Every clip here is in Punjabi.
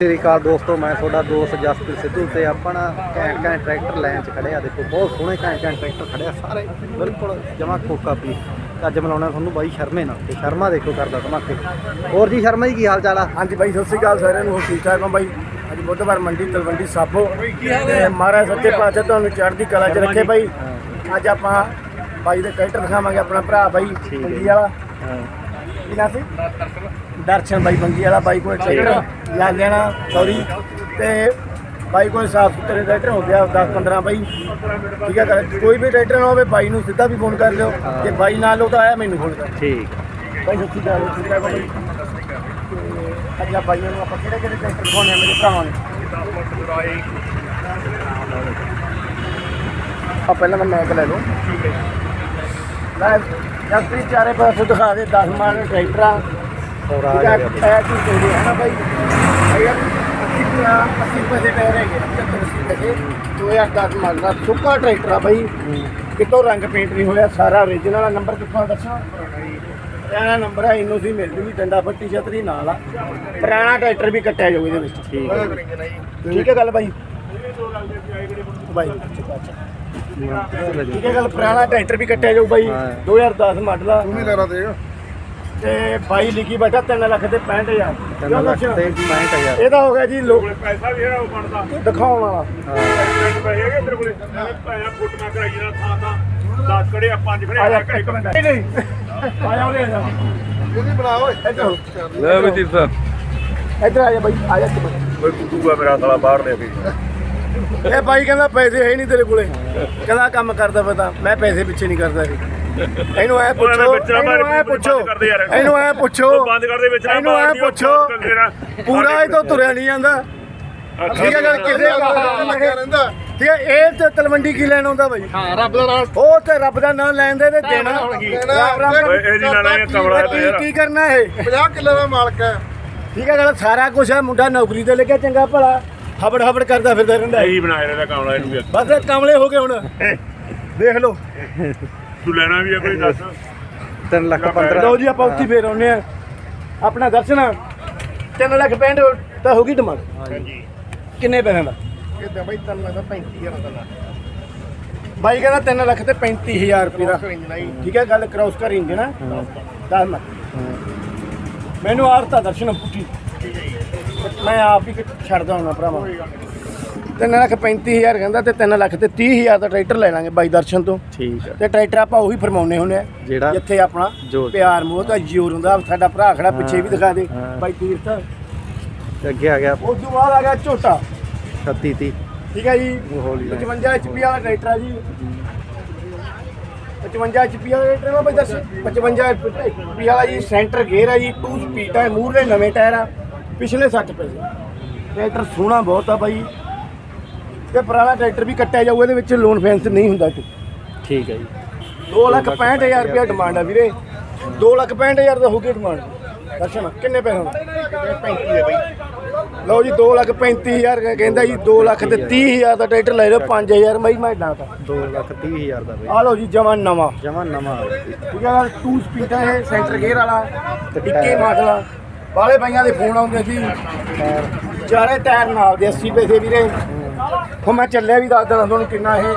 ਸਤਿ ਸ਼੍ਰੀ ਅਕਾਲ ਦੋਸਤੋ ਮੈਂ ਤੁਹਾਡਾ ਦੋਸਤ ਜਸਪ੍ਰੀਤ ਸਿੱਧੂ ਤੇ ਆਪਣਾ ਘੈਂਟ ਘੈਂਟ ਟਰੈਕਟਰ ਲਾਈਨ 'ਚ ਖੜੇ ਆ ਦੇਖੋ ਬਹੁਤ ਸੋਹਣੇ ਘੈਂਟ ਘੈਂਟ ਟਰੈਕਟਰ ਖੜੇ ਆ ਸਾਰੇ ਬਿਲਕੁਲ ਜਮਾ ਕੋਕਾ ਪੀ। ਅੱਜ ਮਿਲਾਉਣਾ ਤੁਹਾਨੂੰ ਬਾਈ ਸ਼ਰਮੇ ਨਾਲ। ਤੇ ਸ਼ਰਮਾ ਦੇਖੋ ਕਰਦਾ ਧਮਾਕੇ। ਹੋਰ ਜੀ ਸ਼ਰਮਾ ਜੀ ਕੀ ਹਾਲ ਚਾਲ ਆ? ਹਾਂਜੀ ਬਾਈ ਸਤਿ ਸ੍ਰੀ ਅਕਾਲ ਸਾਰਿਆਂ ਨੂੰ ਹੋਰ ਠੀਕ ਠਾਕ ਹੋ ਬਾਈ? ਅੱਜ ਬੁੱਧਵਾਰ ਮੰਡੀ ਤਲਵੰਡੀ ਸਾਬੋ। ਤੇ ਮਹਾਰਾਜ ਸੱਚੇ ਪਾਤਸ਼ਾਹ ਤੁਹਾਨੂੰ ਚੜ੍ਹਦੀ ਕਲਾ 'ਚ ਰੱਖੇ ਬਾਈ। ਅੱਜ ਆਪਾਂ ਬਾਈ ਦੇ ਟਰੈਕਟਰ ਦਿਖਾਵਾਂਗੇ ਆਪਣਾ ਭਰਾ ਬਾਈ ਬੰਗੀ ਵਾਲਾ। ਕੀ ਨਾਂ ਸੀ? ਦਰਸ਼ਨ ਬਾਈ ਬੰਗੀ ਵਾਲਾ ਬਾਈ ਕੋਲ ਟਰੈਕਟਰ ਲੈ ਲੈਣਾ ਸੌਰੀ ਤੇ ਬਾਈ ਕੋਲ ਸਾਫ਼ ਸੁਥਰੇ ਟਰੈਕਟਰ ਹੋ ਗਿਆ 10 15 ਬਾਈ। ਠੀਕ ਹੈ। ਕੋਈ ਵੀ ਟਰੈਕਟਰ ਨਾ ਹੋਵੇ ਬਾਈ ਨੂੰ ਸਿੱਧਾ ਵੀ ਫੋਨ ਕਰ ਲਿਓ। ਜੇ ਬਾਈ ਨਾਲ ਉਹਦਾ ਆਇਆ ਮੈਨੂੰ ਫੋਨ ਕਰ। ਠੀਕ। ਬਾਈ ਸੱਚੀ ਗੱਲ ਹੈ ਠੀਕ ਹੈ ਬਾਈ। ਤੇ ਅੱਜ ਆ ਬਾਈਆਂ ਨੂੰ ਆਪਾਂ ਕਿਹੜੇ ਕਿਹੜੇ ਟਰੈਕਟਰ ਦਿਖਾਉਣੇ ਮੇਰੇ ਭਰਾਵਾਂ ਨੂੰ? ਆ ਪਹਿਲਾਂ ਮੈਂ ਮੈਕ ਲੈ ਲਓ। ਠੀਕ ਹੈ। ਲੈ ਜਸਪ੍ਰੀਤ ਚਾਰੇ ਪਾਸੇ ਦਿਖਾ ਦੇ 10 ਮਾਡਲ ਟਰੈਕਟਰ ਆ ਹੋਰ ਆ ਹੈ ਗਿਆ ਇਹ ਚੀਜ਼ ਚਾਹੀਦੀ ਹੈ ਨਾ ਬਾਈ ਅਗਰ 80 80 ਪੈਸੇ ਟਾਇਰ ਹੈਗੇ 75 ਪੈਸੇ 2010 ਮਾਡਲ ਦਾ। ਸੁੱਕਾ ਟਰੈਕਟਰ ਆ ਬਾਈ। ਕਿਤੋਂ ਰੰਗ ਪੇਂਟ ਨਹੀਂ ਹੋਇਆ ਸਾਰਾ ਓਰੀਜਨਲ ਆ। ਨੰਬਰ ਕਿੱਥੋਂ ਦੱਸੋ? ਪੁਰਾਣਾ ਨੰਬਰ ਹੈ ਇਹਨੂੰ ਸੀ ਮਿਲ ਜੂਗੀ ਡੰਡਾ ਫੱਟੀ ਛਤਰੀ ਨਾਲ ਆ। ਪੁਰਾਣਾ ਟਰੈਕਟਰ ਵੀ ਕੱਟਿਆ ਜਾਊ ਇਹਦੇ ਵਿੱਚ। ਠੀਕ ਹੈ ਠੀਕ ਹੈ ਗੱਲ ਬਾਈ? ਬਾਈ ਠੀਕ ਹੈ ਗੱਲ ਪੁਰਾਣਾ ਟਰੈਕਟਰ ਵੀ ਕੱਟਿਆ ਜਾਊ ਬਾਈ। ਹਾਂ। 2010 ਮਾਡਲ ਆ ਤੂੰ ਦੇਗਾ ਤੇ ਬਾਈ ਲਿਖੀ ਬੈਠਾ 3 ਲੱਖ ਤੇ 65000 ਤਿੰਨ ਲੱਖ ਤੇ 65000 ਇਹਦਾ ਹੋ ਗਿਆ ਜੀ ਲੋ ਪੈਸਾ ਵੀ ਜਿਹੜਾ ਉਹ ਬਣਦਾ। ਦਿਖਾਉਣ ਵਾਲਾ। ਹਾਂ। ਪੈਸੇ ਹੈਗੇ ਤੇਰੇ ਕੋਲੇ। ਪੈਸਾ ਫੁੱਟਣਾ ਕਰਾਈ ਜਣਾ ਥਾਂ ਥਾਂ 10 ਖੜੇ ਆ 5 ਖੜੇ ਆ ਕੜੇ ਇੱਕ ਮਿੰਟ। ਨਹੀਂ ਨਹੀਂ। ਆ ਜਾ ਉਹਦੇ ਆ ਜਾ ਇਹਦੀ ਬਣਾ ਓਏ। ਇੱਧਰ ਲੈ ਵੀ ਸਾਹਿਬ ਇੱਧਰ ਆ ਜਾ ਬਾਈ ਆ ਜਾ ਇੱਕ ਮਿੰਟ। ਓਏ ਕੁੱਤੂਗਾ ਮੇਰਾ ਸਾਲਾ ਬਾਹਰ ਦੇ ਵੀ ਇਹ ਬਾਈ ਕਹਿੰਦਾ ਪੈਸੇ ਹੈ ਨਹੀਂ ਤੇਰੇ ਕੋਲੇ। ਕਹਿੰਦਾ ਕੰਮ ਕਰਦਾ ਪਤਾ ਮੈਂ ਪੈਸੇ ਪਿੱਛੇ ਨਹੀਂ ਕਰਦਾ ਇਹਨੂੰ ਐ ਪੁੱਛੋ ਇਹਨੂੰ ਐ ਪੁੱਛੋ ਬੰਦ ਕਰਦੇ ਯਾਰ। ਇਹਨੂੰ ਐ ਪੁੱਛੋ ਬੰਦ ਕਰਦੇ ਵਿੱਚ ਨਾ ਇਹਨੂੰ ਐ ਪੁੱਛੋ। ਪੂਰਾ ਇਹ ਤੋਂ ਤੁਰਿਆ ਨਹੀਂ ਜਾਂਦਾ। ਠੀਕ ਹੈ ਗੱਲ ਕਿਸੇ ਲੱਗਿਆ ਰਹਿੰਦਾ ਠੀਕ ਹੈ ਇਹ ਤੇ ਤਲਵੰਡੀ ਕੀ ਲੈਣ ਆਉਂਦਾ ਬਾਈ? ਹਾਂ ਰੱਬ ਦਾ ਨਾਮ। ਉਹ ਤੇ ਰੱਬ ਦਾ ਨਾਮ ਲੈਂਦੇ ਤੇ ਦੇਣਾ। ਰੱਬ- ਰੱਬ- ਓਏ ਇਹ ਜੀ ਨਾ ਇਹ ਕਮਲਾ ਤੇ ਕੀ ਯਾਰ। ਕੀ ਕਰਨਾ ਇਹ? 50 ਕਿੱਲੇ ਦਾ ਮਾਲਕ ਹੈ। ਠੀਕ ਹੈ ਗੱਲ ਸਾਰਾ ਕੁਝ ਹੈ ਮੁੰਡਾ ਨੌਕਰੀ ਤੇ ਲੱਗਿਆ ਚੰਗਾ ਭਲਾ। ਹਬੜ ਹਬੜ ਕਰਦਾ ਫਿਰਦਾ ਰਹਿੰਦਾ। ਇਹੀ ਬਣਾਇਆ ਇਹਦਾ ਕਮਲਾ ਇਹਨੂੰ ਵੀ ਬਸ ਇਹ ਕਮਲੇ ਹੋ ਗਏ ਹੁਣ। ਦੇਖ ਲਓ। ਤੂੰ ਲੈਣਾ ਵੀ ਆ ਕੋਈ ਦੱਸ। 3 ਲੱਖ 15 ਲਓ ਜੀ ਆਪਾਂ ਉੱਥੇ ਫੇਰ ਆਉਨੇ ਆ ਆਪਣਾ ਦਰਸ਼ਨ 3 ਲੱਖ ਪੈਂਡ ਤਾਂ ਹੋ ਗਈ ਡਿਮਾਂਡ। ਹਾਂਜੀ। ਕਿੰਨੇ ਪੈਸਿਆਂ ਦਾ? ਇਹ ਤਾਂ ਬਈ ਤਨ ਲੱਗਦਾ 35000 ਦਾ ਬਾਈ ਕਹਿੰਦਾ 3 ਲੱਖ ਤੇ 35000 ਰੁਪਏ ਦਾ। ਠੀਕ ਹੈ ਗੱਲ ਕ੍ਰਾਸ ਕਰ ਇੰਜਨ ਹੈ। ਦੱਸ ਮੈਂ। ਮੈਨੂੰ ਆਰਤਾ ਦਰਸ਼ਨ ਪੁੱਠੀ ਮੈਂ ਆਪ ਹੀ ਛੱਡਦਾ ਹੁਣਾ ਭਰਾਵਾ। 3 ਲੱਖ 35000 ਕਹਿੰਦਾ ਤੇ 3 ਲੱਖ ਤੇ 30000 ਦਾ ਟਰੈਕਟਰ ਲੈ ਲਾਂਗੇ ਬਾਈ ਦਰਸ਼ਨ ਤੋਂ। ਠੀਕ ਹੈ ਤੇ ਟਰੈਕਟਰ ਆਪਾਂ ਉਹੀ ਫਰਮਾਉਨੇ ਹੁੰਦੇ ਆ ਜਿਹੜਾ ਜਿੱਥੇ ਆਪਣਾ ਜੋਰ। ਪਿਆਰ ਮੋਹ ਦਾ ਜੋਰ ਹੁੰਦਾ ਸਾਡਾ ਭਰਾ ਖੜਾ ਪਿੱਛੇ ਵੀ ਦਿਖਾ ਦੇ ਹਾਂ। ਬਾਈ ਤੀਰਥ। ਤੇ ਅੱਗੇ ਆ ਗਿਆ। ਉਸ ਤੋਂ ਬਾਅਦ ਆ ਗਿਆ ਝੋਟਾ। 36 30 ਠੀਕ ਹੈ ਜੀ। ਹੌਲੀ ਲੈ। 55 HP ਵਾਲਾ ਟਰੈਕਟਰ ਆ ਜੀ। 55 HP ਵਾਲਾ ਟਰੈਕਟਰ ਆ ਬਈ ਦੱਸ 55 HP ਵਾਲਾ ਜੀ ਸੈਂਟਰ ਗੇਅਰ ਆ ਜੀ 2 ਸਪੀਡ ਆ ਮੂਹਰੇ ਨਵੇਂ ਟਾਇਰ ਆ ਪਿਛਲੇ 60 ਪੈਸੇ ਟਰੈਕਟਰ ਸੋਹਣਾ ਬਹੁਤ ਆ ਬਾਈ। ਤੇ ਪੁਰਾਣਾ ਟਰੈਕਟਰ ਵੀ ਕੱਟਿਆ ਜਾਊ ਇਹਦੇ ਵਿੱਚ ਲੋਨ ਫੈਂਸ ਨਹੀਂ ਹੁੰਦਾ ਕੋਈ ਠੀਕ ਹੈ ਜੀ। 2 ਲੱਖ 65000 ਰੁਪਏ ਡਿਮਾਂਡ ਆ ਵੀਰੇ। 2 ਲੱਖ 65000 ਦਾ ਹੋ ਗਿਆ ਡਿਮਾਂਡ ਦਰਸ਼ਨ ਕਿੰਨੇ ਪੈਸੇ ਹੋਣ 35 ਹੈ ਬਈ ਲਓ ਜੀ 2 ਲੱਖ 35000 ਕਹਿੰਦਾ ਜੀ 2 ਲੱਖ ਤੇ 30000 ਦਾ ਟਰੈਕਟਰ ਲੈ ਲਓ 5000 ਮਈ ਮੈਂ ਡਾਟਾ 2 ਲੱਖ 30000 ਦਾ ਬਈ। ਆ ਲਓ ਜੀ ਜਵਾਨ ਨਵਾਂ। ਜਮਾ ਨਵਾਂ। ਠੀਕ ਹੈ 2 ਸਪੀਡ ਹੈ ਇਹ ਸੈਂਟਰ ਗੇਅਰ ਵਾਲਾ ਤੇ ਇੱਕੇ ਟਾਇਰ। ਮਾਡਲ ਆ। ਬਾਲੇ ਬਾਈਆਂ ਦੇ ਫੋਨ ਆਉਂਦੇ ਸੀ ਚਾਰੇ ਟਾਇਰ ਨਾਲ ਦੇ 80 ਪੈਸੇ ਵੀਰੇ। ਹੁਣ ਮੈਂ ਚੱਲਿਆ ਵੀ ਦੱਸ ਦੇਣਾ ਤੁਹਾਨੂੰ ਕਿੰਨਾ ਇਹ।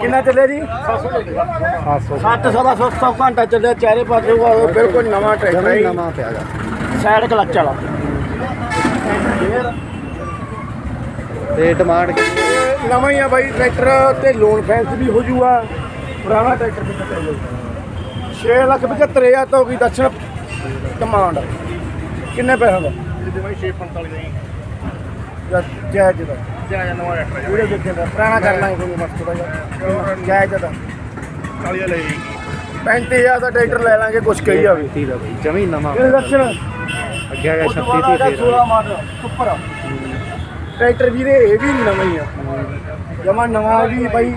ਕਿੰਨਾ ਚੱਲਿਆ ਜੀ? 700 ਸੱਤ ਸਵਾ ਸੌ ਸੌ ਘੰਟਾ ਚੱਲਿਆ ਚਾਰੇ ਪਾਸੇ ਉਹ ਬਿਲਕੁਲ ਨਵਾਂ ਟਰੈਕਟਰ ਹੈ। ਨਵਾਂ ਪਿਆ ਗਾ ਸਾਈਡ ਕਲਚ ਵਾਲਾ। ਤੇ ਡਿਮਾਂਡ ਨਵਾਂ ਹੀ ਆ ਬਾਈ ਟਰੈਕਟਰ ਤੇ ਲੋਨ ਫੈਂਸ ਵੀ ਹੋ ਜੂਗਾ। ਪੁਰਾਣਾ ਟਰੈਕਟਰ ਕੱਟਿਆ ਜਾਊਗਾ 6 ਲੱਖ 75000 ਤੋਂ ਵੀ ਦਰਸ਼ਨ ਡਿਮਾਂਡ ਕਿੰਨੇ ਪੈਸੇ ਦਾ? ਇਹਦੇ ਬਈ 645 ਦਾ ਜਾਂ। ਦਾ? ਜਾ ਜਾ ਨਵਾਂ ਟਰੈਕਟਰ ਵੀਡੀਓ ਦੇਖਦੇ ਦਾ ਪੁਰਾਣਾ ਕਰ ਲਾਂਗੇ ਕੋਈ ਮਸਤ ਥੋੜਾ ਜਿਹਾ ਜਾਇਜ਼ ਦਾ ਕਾਲੀਆ ਲੈ ਜੀ। 35000 ਦਾ ਟਰੈਕਟਰ ਲੈ ਲਾਂਗੇ ਕੁਛ ਕਹੀ ਆਵੇ 30 ਦਾ ਬਈ ਜਮਾ ਨਵਾਂ ਇਹ ਦਰਸ਼ਨ ਅੱਗੇ ਆ ਗਿਆ ਉਸ ਤੋਂ 36 ਬਾਅਦ ਆ 30 ਗਿਆ 16 ਮਾਡਲ ਸੁਪਰ ਆ। ਟਰੈਕਟਰ ਵੀਰੇ ਇਹ ਵੀ ਨਵਾਂ ਹੀ ਆ। ਜਮਾ ਨਵਾਂ ਵੀ ਬਾਈ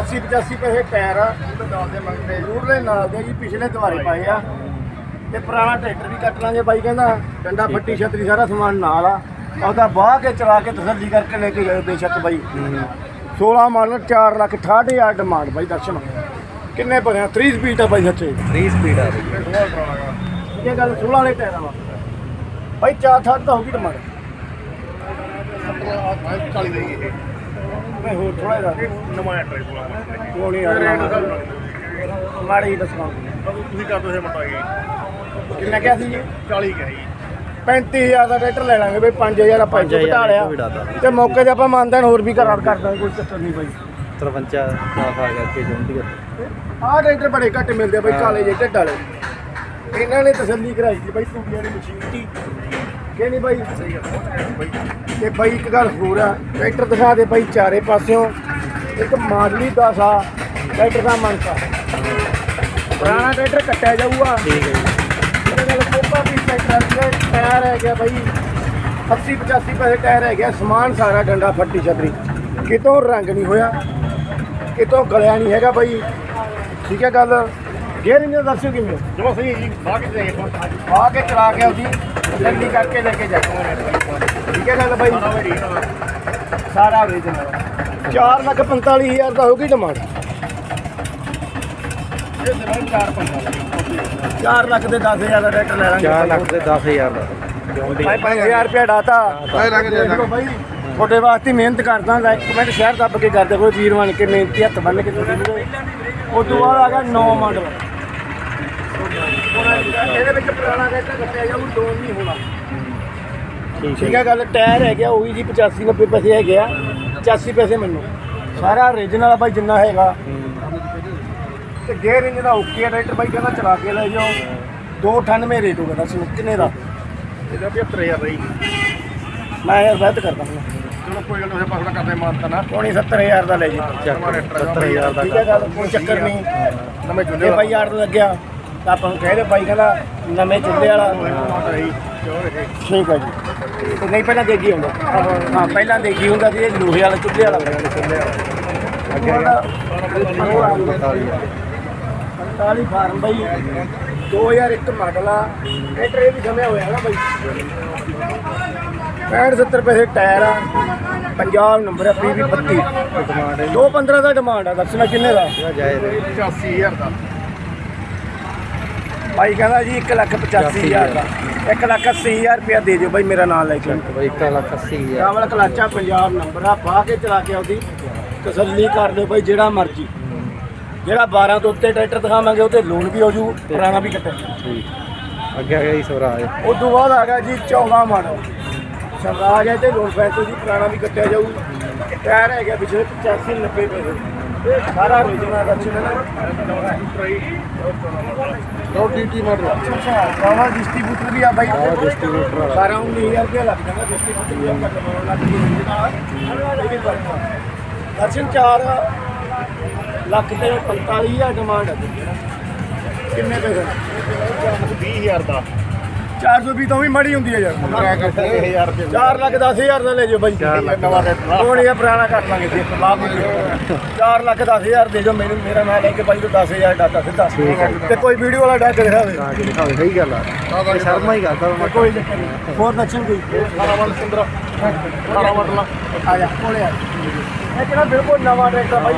80 85 ਪੈਸੇ ਟਾਇਰ ਆ। ਨਾਲ ਦੇ ਮੰਗਦੇ ਰੂਟ ਦੇ ਨਾਲ ਦੇ ਜੀ ਪਿਛਲੇ ਦੁਆਰੇ ਪਾਏ ਆ। ਤੇ ਪੁਰਾਣਾ ਟਰੈਕਰ ਵੀ ਕੱਟ ਲਾਂਗੇ ਬਾਈ ਕਹਿੰਦਾ। ਡੰਡਾ ਫੱਟੀ ਛਤਰੀ ਸਾਰਾ ਸਮਾਨ ਨਾਲ ਆ। ਉਹਦਾ ਬਾਹ ਕੇ ਚਲਾ ਕੇ ਤਸੱਲੀ ਕਰਕੇ ਲੈ ਕੇ ਜਾਓ ਬੇਸ਼ੱਕ ਬਾਈ। 16 ਮਾਡਲ 4 ਲੱਖ 68000 ਡਿਮਾਂਡ ਬਾਈ ਦਰਸ਼ਨ। ਕਿੰਨੇ ਭਰਿਆ? 30 ਸਪੀਡ ਆ ਬਾਈ ਸੱਚੇ। 3 ਸਪੀਡ ਆ ਇਹ ਗੱਲ 16 ਵਾਲੇ ਟਾਇਰਾਂ ਵਾ ਬਾਈ ਚਾਰ ਠੱਡ ਤਾਂ ਹੋਗੀ ਟਮਾਟਰ 70 40 ਦਾ ਹੀ ਇਹ ਮੈਂ ਹੋਰ ਥੋੜਾ ਜਿਹਾ। ਇਹ ਨਵਾਂ ਐਟਰ ਹੈ ਸੋਲਾ ਉਹ ਨਹੀਂ ਯਾਰ ਮਾੜੀ ਦੱਸਣਾ ਤੁਸੀਂ ਕਰ ਦੋ ਇਹ ਮਟਾਈ ਕਿੰਨਾ ਕਿਹਾ ਸੀ ਜੀ? 40 ਕਿਹਾ ਜੀ। 35000 ਦਾ ਟਰੈਕਟਰ ਲੈ ਲਾਂਗੇ ਬਈ 5000 ਆਪਾਂ ਇੱਥੋਂ 5000 ਘਟਾ ਲਿਆ। ਇੱਥੋਂ ਘਟਾ ਤਾ। ਤੇ ਮੌਕੇ ਤੇ ਆਪਾਂ ਮਾਨਦਾਨ ਹੋਰ ਵੀ ਕਰਾਰ ਕਰ ਦਾਂਗੇ ਕੋਈ ਚੱਕਰ ਨਹੀਂ ਬਾਈ। 53 ਦਾ ਆ ਗਿਆ ਕਿ ਜੁੰਦੀ ਆਹ ਟਰੈਕਟਰ ਬੜੇ ਘੱਟ ਮਿਲਦੇ ਆ ਬਈ ਕਾਲੇ ਜਿਹੇ ਢੱਡ ਵਾਲੇ। ਇਹਨਾਂ ਨੇ ਤਸੱਲੀ ਕਰਾਈ ਸੀ ਬਈ ਟੂਬੀਆਂ ਦੀ ਮਸ਼ੀਨ ਦੀ। ਕਿ ਨਹੀਂ ਬਾਈ? ਸਹੀ ਗੱਲ ਤੇ ਬਾਈ ਇੱਕ ਗੱਲ ਹੋਰ ਆ ਟਰੈਕਟਰ ਦਿਖਾ ਦੇ ਬਾਈ ਚਾਰੇ ਪਾਸਿਓਂ। ਇੱਕ ਮਾਡਲੀ ਦਾ ਸਾ ਟਰੈਕਟਰ ਦਾ ਮਨਕਾ ਪੁਰਾਣਾ ਟਰੈਕਟਰ ਕੱਟਿਆ ਜਾਊਗਾ। ਠੀਕ ਹੈ ਜੀ। ਟਰੈਕਟਰ ਦਾ ਟਾਇਰ ਹੈ ਗਿਆ ਬਾਈ। 80 85 ਪੈਸੇ ਟਾਇਰ ਹੈ ਗਿਆ ਸਮਾਨ ਸਾਰਾ ਡੰਡਾ ਫੱਟੀ ਛਤਰੀ। ਕਿਤੋਂ ਰੰਗ ਨਹੀਂ ਹੋਇਆ ਕਿਤੋਂ ਗਲਿਆ ਨਹੀਂ ਹੈਗਾ ਬਾਈ। ਠੀਕ ਹੈ ਗੱਲ? ਗੇਅਰ ਇੰਜਨ ਦੱਸਿਓ ਕਿਵੇਂ? ਜਮਾ ਸਹੀ ਹੈ ਜੀ ਬਾਕੀ ਇਹ ਆ ਕੇ ਚਲਾ ਕੇ ਉਹਦੀ ਲੱਲੀ ਕਰਕੇ ਲੈ ਕੇ ਜਾਓ। ਠੀਕ ਹੈ ਗੱਲ ਬਾਈ? ਸਾਰਾ ਓਰੀਜਨਲ 4 ਲੱਖ 45 ਹਜ਼ਾਰ ਦਾ ਹੋਊਗੀ ਡਿਮਾਂਡ। ਇਹ ਸਿਰਫ 4 15 4 ਲੱਖ ਦੇ 10000 ਦਾ ਟਰੈਕਟਰ ਲੈ ਲਾਂਗੇ। 4 ਲੱਖ ਦੇ 10000 ਦਾ। ਜੁੰਦੀ ਭਾਈ 5000 ਰੁਪਏ ਡਾਤਾ। ਭਾਈ ਲੱਗ ਜਾ ਦੇਖੋ ਬਾਈ ਤੁਹਾਡੇ ਵਾਸਤੇ ਮਿਹਨਤ ਕਰਦਾ ਲਾਈਕ ਕਮੈਂਟ ਸ਼ੇਅਰ ਦੱਬ ਕੇ ਕਰਦੇ ਕੋਈ ਵੀਰ ਬਣ ਕੇ ਮਿਹਨਤੀ ਹੱਥ ਬੰਨ ਕੇ ਤੁਹਾਡੇ ਨੂੰ ਉਸ ਤੋਂ ਬਾਅਦ ਆ ਗਿਆ 9 ਮਾਡਲ ਇਹਦੇ ਵਿੱਚ ਪੁਰਾਣਾ ਟਰੈਕਟਰ ਕੱਟਿਆ ਜਾਊ ਲੋਨ ਨਹੀਂ ਹੋਣਾ। ਠੀਕ ਠੀਕ ਹੈ ਗੱਲ ਟਾਇਰ ਹੈ ਗਿਆ ਉਹੀ ਜੀ 85 90 ਪੈਸੇ ਹੈਗੇ ਆ। 85 ਪੈਸੇ ਮੈਨੂੰ। ਸਾਰਾ ਓਰੀਜਨਲ ਆ ਬਾਈ ਜਿੰਨਾ ਹੈਗਾ। ਤੇ ਗੇਅਰ ਇੰਜਨ ਦਾ ਓਕੇ ਆ ਟਰੈਕਟਰ ਬਾਈ ਕਹਿੰਦਾ ਚਲਾ ਕੇ ਲੈ ਜਾਓ। 298 ਰੇਟ ਹੋਗਾ ਦੱਸ ਕਿੰਨੇ ਦਾ? ਇਹਦਾ 75000 ਰਹੀ ਮੈਂ ਯਾਰ ਵੈਤ ਕਰਦਾ ਹਾਂ। ਚਲੋ ਕੋਈ ਗੱਲ ਨਹੀਂ ਆਪਾਂ ਥੋੜਾ ਕਰਦੇ ਮਾਨਤਾ ਨਾ। ਪੌਣੀ 70000 ਦਾ ਲੈ ਜੀ। ਚੱਕ 70000 ਦਾ ਠੀਕ ਹੈ ਗੱਲ ਕੋਈ ਚੱਕਰ ਨਹੀਂ ਨਵੇਂ ਜੇ ਜੁੰਡੇ ਬਾਈ ਆਰਡਰ ਲੱਗਿਆ ਤਾਂ ਆਪਾਂ ਨੂੰ ਕਹਿ ਦੇ ਬਾਈ ਕਹਿੰਦਾ ਨਵੇਂ ਚੁੱਲ੍ਹੇ ਵਾਲਾ। ਠੀਕ ਹੈ ਜੀ। ਤੇ ਨਹੀਂ ਪਹਿਲਾਂ ਦੇਗੀ ਹੁੰਦਾ ਹਾਂ ਪਹਿਲਾਂ ਦੇਗੀ ਹੁੰਦਾ ਸੀ ਇਹ ਲੋਹੇ ਵਾਲਾ ਚੁੱਲ੍ਹੇ ਵਾਲਾ। ਅੱਗੇ 45 ਫਾਰਮ ਬਾਈ। 2001 ਮਾਡਲ ਆ। ਟਰੈਕਟਰ ਇਹ ਵੀ ਸਮਿਆ ਹੋਇਆ ਨਾ ਬਾਈ। 65 70 ਪੈਸੇ ਟਾਇਰ ਆ। ਪੰਜਾਬ ਨੰਬਰ ਆ ਪੀਵੀ 32 ਡਿਮਾਂਡ ਹੈ 215 ਦਾ ਡਿਮਾਂਡ ਆ ਦੱਸਣਾ ਕਿੰਨੇ ਦਾ? ਇਹਦਾ ਜਾਇਜ਼ ਹੈ 85000 ਦਾ। ਬਾਈ ਕਹਿੰਦਾ ਜੀ 1 ਲੱਖ 85000 ਦਾ। 1 ਲੱਖ 80000 ਰੁਪਇਆ ਦੇ ਦਿਓ ਬਾਈ ਮੇਰਾ ਨਾਮ ਲੈ ਕੇ। ਬਈ 1 ਲੱਖ 80000 ਰਾਵਲ ਕਲਾਚਾ ਪੰਜਾਬ ਨੰਬਰ ਆ। ਪਾ ਕੇ ਚਲਾ ਕੇ ਆਉਦੀ। ਤਸੱਲੀ ਕਰ ਲਿਓ ਬਾਈ ਜਿਹੜਾ ਮਰਜ਼ੀ। ਜਿਹੜਾ 12 ਤੋਂ ਉੱਤੇ ਟਰੈਕਟਰ ਦਿਖਾਵਾਂਗੇ ਉਹਤੇ ਲੋਨ ਵੀ ਹੋ ਜੂ ਪੁਰਾਣਾ ਵੀ ਕੱਟੇ ਠੀਕ। ਅੱਗੇ ਆ ਗਿਆ ਜੀ ਸਵਰਾਜ। ਉਸ ਤੋਂ ਬਾਅਦ ਆ ਗਿਆ ਜੀ 14 ਮਾਡਲ ਸਵਰਾਜ ਹੈ ਤੇ ਲੋਨ ਫੈਕਟਰੀ ਜੀ ਪੁਰਾਣਾ ਵੀ ਕੱਟਿਆ ਜਾਊ। ਟਾਇਰ ਹੈਗਾ ਪਿਛਲੇ 85 90 ਪੈਸੇ ਇਹ ਸਾਰਾ ਓਰੀਜਨਲ ਰੱਖੀ ਨਾ ਦੋ ਡੀਟੀ ਮਾਡਲ ਪਾਵਰ ਡਿਸਟ੍ਰੀਬਿਊਟਰ ਵੀ ਆ ਬਾਈ। ਸਾਰਾ 19000 ਰੁਪਏ ਲੱਗ ਜਾਂਦਾ ਡਿਸਟ੍ਰੀਬਿਊਟਰ ਵੀ ਆਪਾਂ ਲਵਾਉਣ ਲੱਗ ਗਏ। ਇਹ ਵੀ ਆ। ਦਰਸ਼ਨ 4 ਲੱਖ ਤੇ 45000 ਡਿਮਾਂਡ ਹੈ ਕਿੰਨੇ ਪੈਸੇ 20000 ਦਾ। 420 ਤੋਂ ਵੀ ਮੜੀ ਹੁੰਦੀ ਹੈ ਯਾਰ। ਕਰਾ ਕੇ 1000 ਰੁਪਏ। 4 ਲੱਖ 10000 ਦਾ ਲੈ ਜਾਓ ਬਾਈ। ਚਾਰ ਲੱਖ ਹੁਣ ਇਹ ਪੁਰਾਣਾ ਕਰ ਲਾਂਗੇ ਜੀ ਲਾਭ 4 ਲੱਖ 10000 ਦੇ ਜਾਓ ਮੈਨੂੰ ਮੇਰਾ ਨਾਮ ਲੈ ਕੇ ਬਾਈ ਨੂੰ 10000 ਡਾਟਾ ਸਿੱਧਾ। ਤੇ ਕੋਈ ਵੀਡੀਓ ਵਾਲਾ ਡਾਟਾ ਦਿਖਾਵੇ। ਤਾਂ ਕਿ ਦਿਖਾਵੇ ਸਹੀ ਗੱਲ ਆ। ਇਹ ਸ਼ਰਮਾ ਹੀ ਕਰਦਾ ਮੈਂ ਕੋਈ ਚੱਕਰ ਨਹੀਂ। ਹੋਰ ਨਕਸ਼ਨ ਕੋਈ 18 ਮਾਡਲ 15 18 ਮਾਡਲ ਆ ਜਾ ਕੋਲੇ ਆ। ਇਹ ਕਿਹੜਾ ਬਿਲਕੁਲ ਨਵਾਂ ਟਰੈਕਟਰ ਬਾਈ।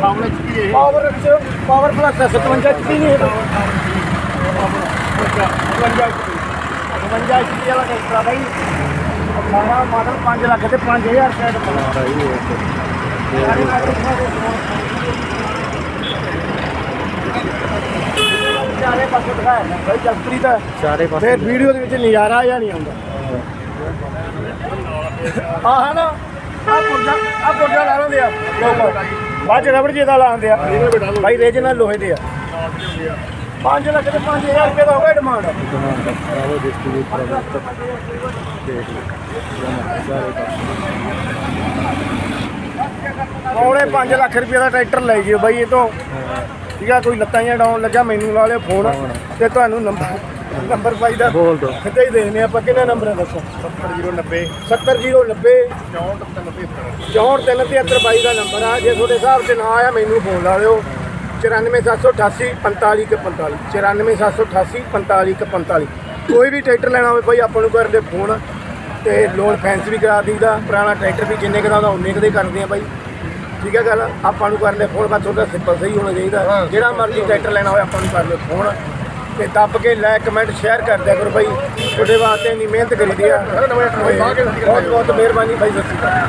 ਸਾਹਮਣੇ ਪਾਵਰ ਪਾਵਰ ਪਲੱਸ 57 ਚ ਨਹੀਂ ਹੈ 52 52 ਇੰਚ ਵਾਲਾ ਟਰੈਕਟਰ ਆ ਬਾਈ ਸਾਰਾ ਮਾਡਲ 5 ਲੱਖ ਤੇ 5000 ਰੁਪਏ ਦਾ ਜੀ ਇਹ ਚਾਰੇ ਪਾਸੇ ਦਿਖਾਇਆ ਨਾ ਬਾਈ ਜਸਪ੍ਰੀਤ ਦਾ ਚਾਰੇ ਪਾਸੇ ਫਿਰ ਵੀਡੀਓ ਦੇ ਵਿੱਚ ਨਜ਼ਾਰਾ ਜਾਂ ਨਹੀਂ ਆਉਂਦਾ। ਆਹ ਹੈ ਨਾ ਆ ਪੁਰਜਾ ਆ ਪੁਰਜਾ ਲਾ ਲੈਂਦੇ ਆ। ਲੋਕ ਬਾਅਦ ਚ ਰਬੜ ਜੀ ਦਾ ਲਾਉਂਦੇ ਆ। ਬਾਈ ਰੀਜਨਲ ਲੋਹੇ ਦੇ ਆ। 5 ਲੱਖ ਤੇ 5000 ਰੁਪਏ ਦਾ ਹੋ ਗਿਆ ਡਿਮਾਂਡ ਡਿਮਾਂਡ ਆਵੋ ਡਿਸਟ੍ਰੀਬਿਊਟਰ ਦਾ ਦੇਖ ਲਓ ਚਾਰੇ ਪਾਸੇ ਪੌਣੇ 5 ਲੱਖ ਰੁਪਏ ਦਾ ਟਰੈਕਟਰ ਲੈ ਜਿਓ ਬਾਈ ਇਹ ਤੋਂ ਠੀਕ ਆ ਕੋਈ ਲੱਤਾਂ ਜਾਂ ਡਾਉਣ ਲੱਗਾ ਮੈਨੂੰ ਲਾ ਲਿਓ ਫੋਨ ਤੇ ਤੁਹਾਨੂੰ ਨੰਬਰ ਨੰਬਰ ਪਾਈ ਦਾ ਬੋਲ ਦੋ। ਸਿੱਧਾ ਹੀ ਦੇਣੇ ਆਪਾਂ ਕਿੰਨੇ ਨੰਬਰ ਹੈ ਦੱਸੋ। 70090 70090 64 64 ਬਾਈ ਦਾ ਨੰਬਰ ਆ ਜੇ ਤੁਹਾਡੇ ਹਿਸਾਬ ਤੇ ਨਾ ਆਇਆ ਮੈਨੂੰ ਫੋਨ ਲਾ ਲਿਓ 94788 4545 94788 4545 ਕੋਈ ਵੀ ਟਰੈਕਟਰ ਲੈਣਾ ਹੋਵੇ ਬਾਈ ਆਪਾਂ ਨੂੰ ਕਰਦੇ ਫੋਨ ਤੇ ਲੋਨ ਫੈਂਸ ਵੀ ਕਰਾ ਦਈਦਾ ਪੁਰਾਣਾ ਟਰੈਕਟਰ ਵੀ ਜਿੰਨੇ ਕੁ ਦਾ ਉਹਦਾ ਉਨੇ ਕੁ ਦੇ ਕਰਦੇ ਆ ਬਾਈ। ਠੀਕ ਹੈ ਗੱਲ? ਆਪਾਂ ਨੂੰ ਕਰ ਲੈ ਫੋਨ ਬਸ ਤੁਹਾਡਾ ਸਿੰਪਲ ਸਹੀ ਹੋਣਾ ਚਾਹੀਦਾ। ਜਿਹੜਾ ਮਰਜ਼ੀ ਟਰੈਕਟਰ ਲੈਣਾ ਹੋਵੇ ਆਪਾਂ ਨੂੰ ਕਰ ਲਿਓ ਫੋਨ ਤੇ ਦੱਬ ਕੇ ਲਾਇਕ ਕਮੈਂਟ ਸ਼ੇਅਰ ਕਰ ਦਿਆ ਕਰੋ ਬਾਈ। ਤੁਹਾਡੇ ਵਾਸਤੇ ਇੰਨੀ ਮਿਹਨਤ ਕਰੀਦੀ ਆ। ਬਹੁਤ ਬਹੁਤ ਮਿਹਰਬਾਨੀ ਬਾਈ ਸਤਿ ਸ਼੍ਰੀ ਅਕਾਲ।